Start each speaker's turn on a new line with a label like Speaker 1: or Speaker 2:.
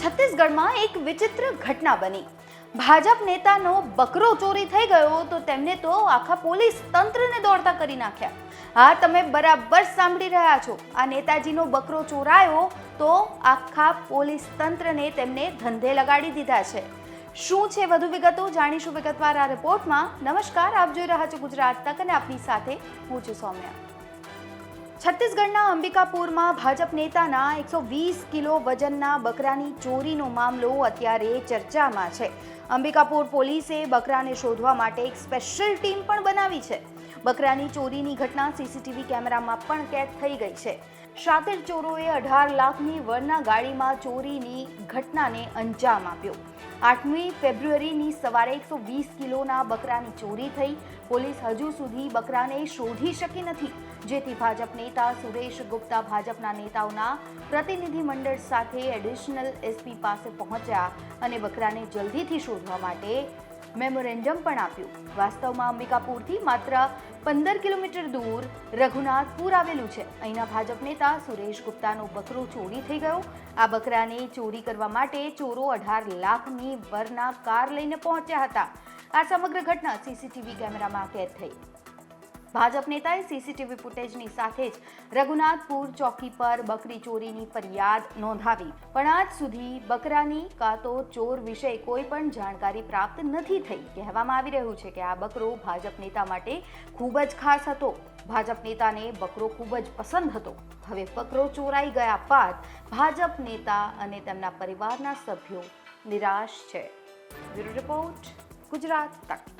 Speaker 1: છત્તીસગઢમાં એક વિચિત્ર ઘટના બની. ભાજપ નેતાનો બકરો ચોરી થઈ ગયો તો તેમને તો આખા પોલીસ તંત્રને દોડતા કરી નાખ્યા. હા, તમે બરાબર સાંભળી રહ્યા છો. આ નેતાજીનો બકરો ચોરાયો તો આખા પોલીસ તંત્રને તેમને ધંધે લગાડી દીધા છે. શું છે વધુ વિગતો જાણીશું વિગતવાર આ રિપોર્ટમાં. નમસ્કાર, આપ જોઈ રહ્યા છો ગુજરાત તક અને આપની સાથે હું છું સૌમ્યા. છત્તીસગઢના અંબિકાપુરમાં ભાજપ નેતાના એકસો વીસ કિલો વજનના બકરાની ચોરીનો મામલો અત્યારે ચર્ચામાં છે. અંબિકાપુર પોલીસે બકરાને શોધવા માટે એક સ્પેશિયલ ટીમ પણ બનાવી છે. બકરાની ચોરીની ઘટના સીસીટીવી કેમેરામાં પણ કેદ થઈ ગઈ છે. શાતિર ચોરોએ અઢાર લાખની વરના ગાડીમાં ચોરીની ઘટનાને અંજામ આપ્યો. આઠમી ફેબ્રુઆરીની સવારે એકસો વીસ કિલોના બકરાની ચોરી થઈ. પોલીસ હજુ સુધી બકરાને શોધી શકી નથી. જેથી ભાજપ નેતા સુરેશ ગુપ્તા ભાજપના નેતાઓના પ્રતિનિધિ મંડળ સાથે એડિશનલ એસપી પાસે પહોંચ્યા અને બકરાને જલ્દીથી શોધવા માટે મેમોરેન્ડમ પણ આપ્યું. વાસ્તવમાં અંબિકાપુરથી માત્ર પંદર કિલોમીટર દૂર રઘુનાથપુર આવેલું છે. અહીંના ભાજપ નેતા સુરેશ ગુપ્તાનો બકરો ચોરી થઈ ગયો. આ બકરાને ચોરી કરવા માટે ચોરો અઢાર લાખની વરના કાર લઈને પહોંચ્યા હતા. આ સમગ્ર ઘટના સીસીટીવી કેમેરામાં કેદ થઈ. ભાજપ નેતાએ સીસીટીવી ફૂટેજની સાથે જ રઘુનાથપુર ચોકી પર બકરી ચોરીની ફરિયાદ નોંધાવી. પણ આજ સુધી બકરાની કાં તો ચોર વિશે કોઈ પણ જાણકારી પ્રાપ્ત નથી થઈ. કહેવામાં આવી રહ્યું છે કે આ બકરો ભાજપ નેતા માટે ખૂબ જ ખાસ હતો. ભાજપ નેતાને બકરો ખૂબ જ પસંદ હતો. હવે બકરો ચોરાઈ ગયા બાદ ભાજપ નેતા અને તેમના પરિવારના સભ્યો નિરાશ છે. રિપોર્ટ ગુજરાત તક.